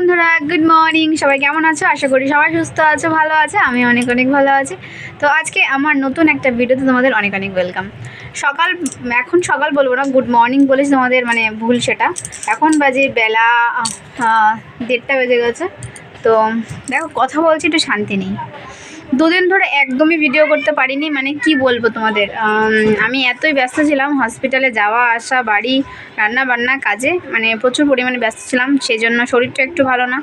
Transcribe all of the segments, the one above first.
বন্ধুরা good morning সবাই কেমন আছো? আশা করি সবাই সুস্থ আছো, ভালো আছে। আমি অনেক অনেক ভালো আছি। তো আজকে আমার নতুন একটা ভিডিওতে তোমাদের অনেক অনেক ওয়েলকাম সকাল, এখন সকাল বলব না গুড মর্নিং বলেছি তোমাদের মানে ভুল সেটা। এখন বাজে বেলা দেড়টা বেজে গেছে। তো দেখো, কথা বলছি, একটু শান্তি নেই। দুদিন ধরে একদমই ভিডিও করতে পারিনি মানে কি বলব তোমাদের? আমি এতই ব্যস্ত ছিলাম হসপিটালে যাওয়া, আসা, বাড়ি, রান্না বান্না, কাজে মানে প্রচুর পরিমাণে ব্যস্ত ছিলাম সেই জন্য শরীরটা একটু ভালো না।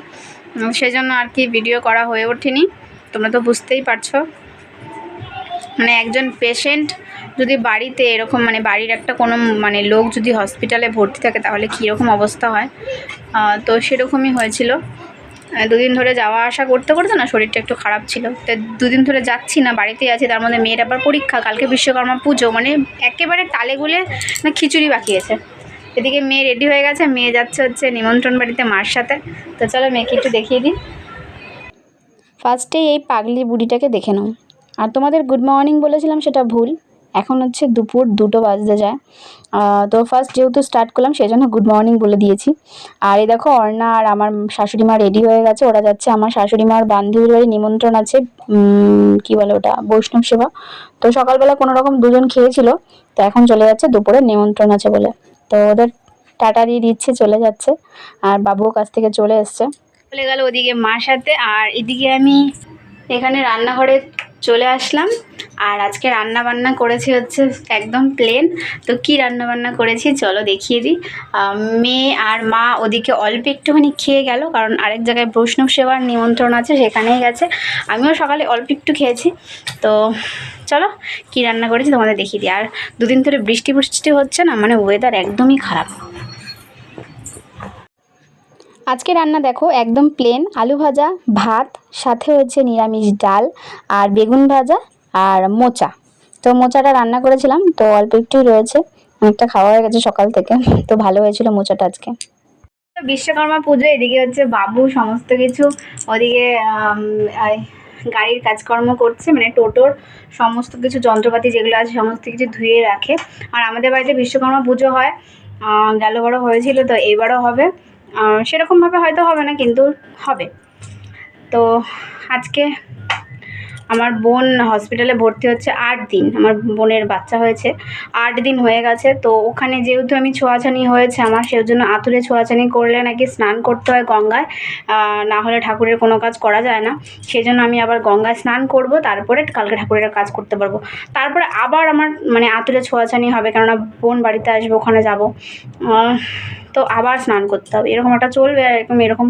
সেই জন্য আর কি ভিডিও করা হয়ে ওঠেনি, তোমরা তো বুঝতেই পারছ। মানে একজন পেশেন্ট যদি বাড়িতে এরকম মানে বাড়ির একটা কোনো মানে লোক যদি হসপিটালে ভর্তি থাকে, তাহলে কীরকম অবস্থা হয়? তো সেরকমই হয়েছিল। দুদিন ধরে যাওয়া আসা করতে করতে না শরীরটা একটু খারাপ ছিল। তো দুদিন ধরে যাচ্ছি না, বাড়িতেই আছি, তার মধ্যে মেয়ের আবার পরীক্ষা, কালকে বিশ্বকর্মা পুজো মানে একেবারে তালে গুলে না খিচুড়ি বাকিয়েছে এদিকে মেয়ে রেডি হয়ে গেছে, মেয়ে যাচ্ছে হচ্ছে নিমন্ত্রণ বাড়িতে মার সাথে। তো চলো মেয়েকে একটু দেখিয়ে দিন ফার্স্টে এই পাগলি বুড়িটাকে দেখে নাও। আর তোমাদের গুড মর্নিং বলেছিলাম সেটা ভুল। এখন হচ্ছে দুপুর দুটো বাজতে যায়। তো ফার্স্ট যেহেতু স্টার্ট করলাম সেই জন্য গুড মর্নিং বলে দিয়েছি। আর এই দেখো, অর্ণা আর আমার শাশুড়ি মা রেডি হয়ে গেছে, ওরা যাচ্ছে। আমার শাশুড়ি মার বান্ধবীর বাড়ি নিমন্ত্রণ আছে কি বলে ওটা, বৈষ্ণব সেবা। তো সকালবেলা কোনো রকম দুজন খেয়েছিল, তো এখন চলে যাচ্ছে দুপুরে নিমন্ত্রণ আছে বলে। তো ওদের টাটা দিয়ে দিচ্ছে, চলে যাচ্ছে। আর বাবুও কাছ থেকে চলে এসছে। চলে গেল ওদিকে মার সাথে, আর এদিকে আমি এখানে রান্নাঘরে চলে আসলাম। আর আজকে রান্না বান্না করেছি হচ্ছে একদম প্লেন তো কি রান্না বান্না করেছি চলো দেখিয়ে দিই। মেয়ে আর মা ওদিকে অল্প একটুখানি খেয়ে গেল, কারণ আরেক জায়গায় বৈষ্ণব সেবার নিমন্ত্রণ আছে, সেখানেই গেছে। আমিও সকালে অল্প একটু খেয়েছি। তো চলো কি রান্না করেছি তোমাদের দেখিয়ে দিই। আর দুদিন ধরে বৃষ্টি বৃষ্টি হচ্ছে না মানে ওয়েদার একদমই খারাপ। আজকে রান্না দেখো একদম প্লেন আলু ভাজা, ভাত, সাথে হচ্ছে নিরামিষ ডাল আর বেগুন ভাজা আর মোচা। তো মোচাটা রান্না করেছিলাম, তো অল্প একটুই রয়েছে, অনেকটা খাওয়া হয়ে গেছে সকাল থেকে, তো ভালো হয়েছিল মোচাটা আজকে। বিশ্বকর্মা পুজো, এদিকে হচ্ছে বাবু সমস্ত কিছু, ওদিকে গাড়ির কাজকর্ম করছে মানে টোটোর সমস্ত কিছু, যন্ত্রপাতি যেগুলো আছে সমস্ত কিছু ধুয়ে রাখে। আর আমাদের বাড়িতে বিশ্বকর্মা পুজো হয় গেল বড় হয়েছিল, তো এবারও হবে। সেরকমভাবে হয়তো হবে না, কিন্তু হবে। তো আজকে আমার বোন হসপিটালে ভর্তি হচ্ছে আট দিন। আমার বোনের বাচ্চা হয়েছে, আট দিন হয়ে গেছে। তো ওখানে যেহেতু আমি ছোঁয়াছানি হয়েছে আমার সেই জন্য আতুরে ছোঁয়াছানি করলে নাকি স্নান করতে হয় গঙ্গায়। না হলে ঠাকুরের কোনো কাজ করা যায় না। সেই জন্য আমি আবার গঙ্গায় স্নান করব, তারপরে কালকে ঠাকুরের কাজ করতে পারব। তারপরে আবার আমার মানে আতুরে ছোঁয়াছানি হবে, কেননা বোন বাড়িতে আসবে, ওখানে যাব। তো আবার স্নান করতে হবে। এরকম একটা চলবে আর এরকম এরকম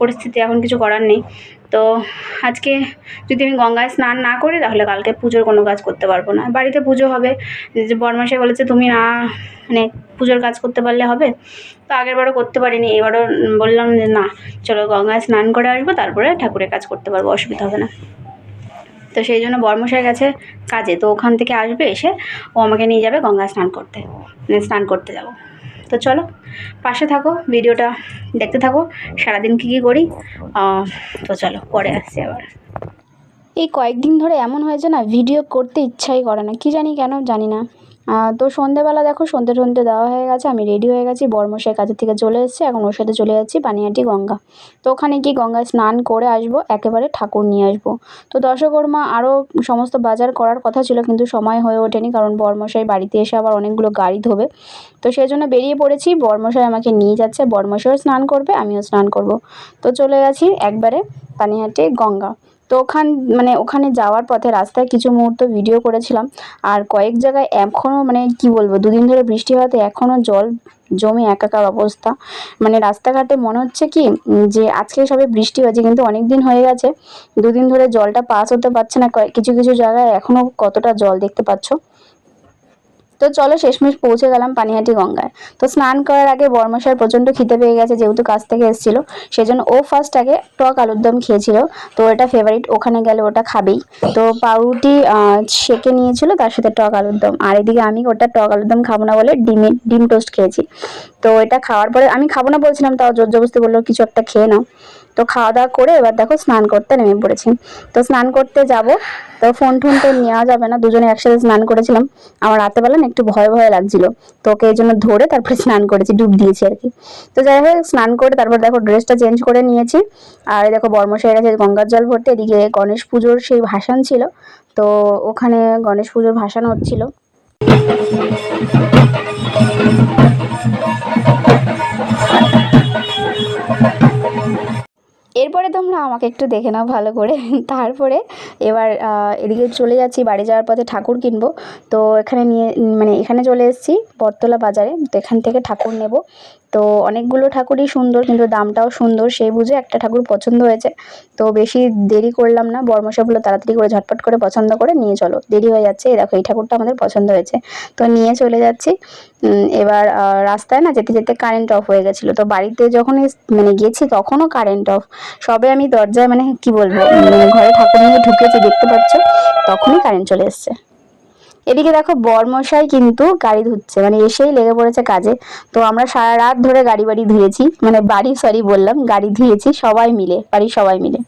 পরিস্থিতি এখন কিছু করার নেই। তো আজকে যদি আমি গঙ্গায় স্নান না করি, তাহলে কালকে পুজোর কোনো কাজ করতে পারব না। বাড়িতে পুজো হবে। যে বরমাসে বলেছে তুমি না মানে পুজোর কাজ করতে পারলে হবে। তো আগের বারও করতে পারিনি, এবারও বললাম যে না, চলো গঙ্গায় স্নান করে আসব, তারপরে ঠাকুরের কাজ করতে পারব, অসুবিধা হবে না। তো সেই জন্য বর্মশাই গেছে কাজে, তো ওখান থেকে আসবে এসে ও আমাকে নিয়ে যাবে গঙ্গায় স্নান করতে স্নান করতে যাব। তো চলো, পাশে থাকো, ভিডিওটা দেখতে থাকো, সারাদিন কী কী করি তো চলো, পরে আসছি আবার। এই কয়েকদিন ধরে এমন হয়েছে না, ভিডিও করতে ইচ্ছাই করে না, কি জানি কেন জানি না। তো সন্ধেবেলা দেখো, সন্ধে সন্ধে দেওয়া হয়ে গেছে, আমি রেডি হয়ে গেছি, বর্মশাই কাজের থেকে চলে এসেছি, এখন ওর সাথে চলে যাচ্ছি পানিহাটি গঙ্গা। তো ওখানে গিয়ে গঙ্গায় স্নান করে আসব, একেবারে ঠাকুর নিয়ে আসব। তো দশকর্মা আরও সমস্ত বাজার করার কথা ছিল, কিন্তু সময় হয়ে ওঠেনি, কারণ বর্মশাই বাড়িতে এসে আবার অনেকগুলো গাড়ি ধোবে। তো সেই জন্য বেরিয়ে পড়েছি, বর্মশাই আমাকে নিয়ে যাচ্ছে, বর্মশাইও স্নান করবে, আমিও স্নান করব। তো চলে গেছি একবারে পানিহাটি গঙ্গা। তো ওখান মানে ওখানে যাওয়ার পথে রাস্তায় কিছু মুহূর্ত ভিডিও করেছিলাম। আর কয়েক জায়গায় এখনও মানে কি বলব, দুদিন ধরে বৃষ্টি হওয়াতে এখনও জল জমে একাকার অবস্থা। মানে রাস্তাঘাটে মনে হচ্ছে কি যে আজকে সবে বৃষ্টি হয়েছে, কিন্তু অনেক দিন হয়ে গেছে। দুদিন ধরে জলটা পাস হতে পারছে না। কিছু কিছু জায়গায় এখনও কতটা জল দেখতে পাচ্ছ? তো চলো শেষমেশ পৌঁছে গেলাম পানিহাটি গঙ্গায়। তো স্নান করার আগে বর্মশার প্রচণ্ড খিদে পেয়ে গেছে যেহেতু কাছ থেকে এসেছিল, সেজন্য ও ফার্স্ট আগে টক আলুর দম খেয়েছিল। তো এটা ফেভারিট ওখানে গেলে ওটা খাবেই। তো পাউরুটি সেকে নিয়েছিল, তার সাথে টক আলুর দম। আর এদিকে আমি ওটা টক আলুর দম খাব না বলে ডিমে, ডিম টোস্ট খেয়েছি। তো এটা খাওয়ার পরে আমি খাব না বলছিলাম, তাও জোর জবস্তি বলল, কিছু একটা খেয়ে নাও। তো খাওয়া দাওয়া করে এবার দেখো স্নান করতে নেমে পড়েছি। তো স্নান করতে যাব, তো ফোন টোন তো নেওয়া যাবে না, দুজনে একসাথে স্নান করেছিলাম। আমার রাতেবেলা না একটু ভয় ভয় লাগছিল, তো ওকে এই জন্য ধরে তারপরে স্নান করেছি, ডুব দিয়েছি আর কি। তো যাই হোক, স্নান করে তারপর দেখো ড্রেসটা চেঞ্জ করে নিয়েছি। আর দেখো বর্মশাই গেছে গঙ্গার জল ভরতে এদিকে গণেশ পুজোর সেই ভাসান ছিল, তো ওখানে গণেশ পুজোর ভাসান হচ্ছিল। এরপরে তোমরা আমাকে একটু দেখে নাও ভালো করে। তারপরে এবার এদিকে চলে যাচ্ছি, বাড়ি যাওয়ার পথে ঠাকুর কিনবো। তো এখানে নিয়ে মানে এখানে চলে এসেছি, বটতলা বাজারে। তো এখান থেকে ঠাকুর নেব। তো অনেকগুলো ঠাকুরই সুন্দর, কিন্তু দামটাও সুন্দর। সেই বুঝে একটা ঠাকুর পছন্দ হয়েছে। তো বেশি দেরি করলাম না। বর্মশা তাড়াতাড়ি করে ঝটপট করে পছন্দ করে নিয়ে চলো। দেরি হয়ে যাচ্ছে। এই দেখো, এই ঠাকুরটা আমাদের পছন্দ হয়েছে। তো নিয়ে চলে যাচ্ছি। এবার রাস্তায় না যেতে যেতে কারেন্ট অফ হয়ে গেছিল। তো বাড়িতে যখন মানে গেছি তখনও কারেন্ট অফ সবে আমি দরজায় মানে কি বলব? মানে ঘরে ঠাকুর নিয়ে ঢুকেছি, দেখতে পাচ্ছ? তখনই কারেন্ট চলে এসছে। এদিকে দেখো বরমশাই কিন্তু গাড়ি ধুচ্ছে মানে এসেই লেগে পড়েছে কাজে। তো আমরা সারা রাত ধরে গাড়ি বাড়ি ধুয়েছি মানে বাড়ি সরি বললাম, গাড়ি ধুয়েছি সবাই মিলে, বাড়ির সবাই মিলে।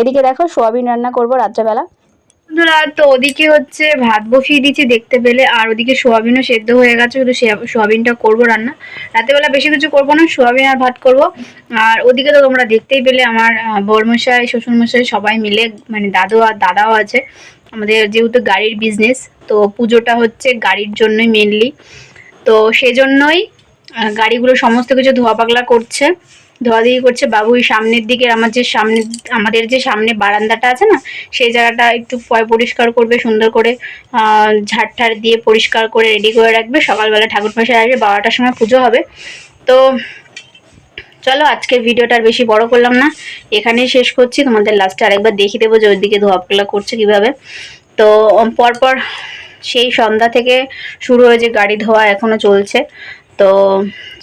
এদিকে দেখো সোয়াবিন রান্না করব রাত্রেবেলা। বন্ধুরা, তো ওদিকে হচ্ছে ভাত বসিয়ে দিয়েছি দেখতে পেলে, আর ওদিকে সোয়াবিনও সেদ্ধ হয়ে গেছে, শুধু সোয়াবিনটা করব রান্না। রাতেবেলা বেশি কিছু করব না, সোয়াবিন আর ভাত করব। আর ওদিকে তো তোমরা দেখতেই পেলে আমার বরমশাই, শ্বশুরমশাই সবাই মিলে মানে দাদু আর দাদাও আছে। আমাদের যেহেতু গাড়ির বিজনেস তো পুজোটা হচ্ছে গাড়ির জন্যই মেনলি তো সেজন্যই গাড়িগুলো সমস্ত কিছু ধোয়া পাগলা করছে, ধোয়াধুয়ি করছে। বাবু ওই সামনের দিকে আমার যে সামনে, আমাদের যে সামনে বারান্দাটা আছে না, সেই জায়গাটা একটু পয় পরিষ্কার করবে, সুন্দর করে ঝাড় দিয়ে পরিষ্কার করে রেডি করে রাখবে। সকালবেলা ঠাকুর মশাই আসবে, বারোটার সময় পুজো হবে। তো চলো আজকের ভিডিওটা বেশি বড় করলাম না। এখানেই শেষ করছি। তোমাদের লাস্টে আরেকবার দেখিয়ে দেবো যে ওইদিকে ধোয়াপালা করছে কীভাবে। তো পরপর সেই সন্ধ্যা থেকে শুরু হয়েছে, গাড়ি ধোয়া এখনও চলছে। তো,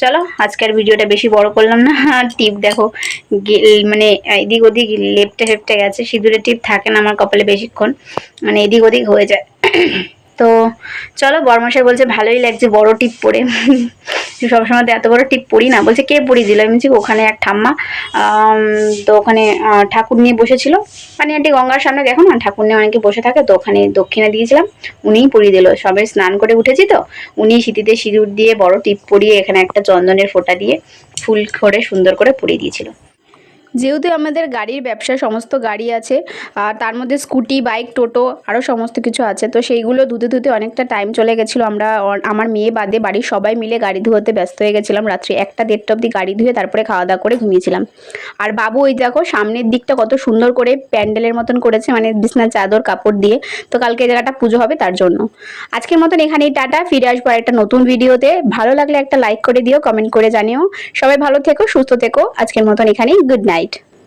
চলো, আজকের ভিডিওটা বেশি বড় করলাম না। টিপ দেখো মানে এদিক ওদিক লেপটে ফেপটে গেছে। সিঁদুরের টিপ থাকে না আমার কপালে বেশিক্ষণ। মানে এদিক ওদিক হয়ে যায়। তো চলো বর্মশাই বলছে, ভালোই লাগছে বড় টিপ পরে। সবসময় তো এত বড় টিপ পরি না। বলছে, কে পরিয়ে দিল? আমি ওখানে এক ঠাম্মা। তো ওখানে ঠাকুর নিয়ে বসেছিল। মানে আন্টি গঙ্গার সামনে দেখো না, ঠাকুর নিয়ে অনেকে বসে থাকে, তো ওখানে দক্ষিণা দিয়েছিলাম। উনিই পরিয়ে দিল। সবে স্নান করে উঠেছি তো উনি শীতিতে সিঁদুর দিয়ে বড় টিপ পরিয়ে এখানে একটা চন্দনের ফোঁটা দিয়ে ফুল করে সুন্দর করে পরিয়ে দিয়েছিল। যেহেতু আমাদের গাড়ির ব্যবসা সমস্ত গাড়ি আছে, আর তার মধ্যে স্কুটি, বাইক, টোটো আরও সমস্ত কিছু আছে, তো সেইগুলো ধুতে ধুতে অনেকটা টাইম চলে গেছিল। আমরা আমার মেয়ে বাদে বাড়ির সবাই মিলে গাড়ি ধুয়োতে ব্যস্ত হয়ে গেছিলাম রাত্রি একটা দেড়টা অবধি গাড়ি ধুয়ে তারপরে খাওয়া দাওয়া করে ঘুমিয়েছিলাম। আর বাবু ওই দেখো সামনের দিকটা কত সুন্দর করে প্যান্ডেলের মতন করেছে মানে বিছনার চাদর, কাপড় দিয়ে, তো কালকে জায়গাটা পুজো হবে তার জন্য। আজকের মতন এখানেই টাটা, ফিরে আসব একটা নতুন ভিডিওতে। ভালো লাগলে একটা লাইক করে দিও কমেন্ট করে জানিও। সবাই ভালো থেকো, সুস্থ থেকো। আজকের মতন এখানেই গুড নাইট right.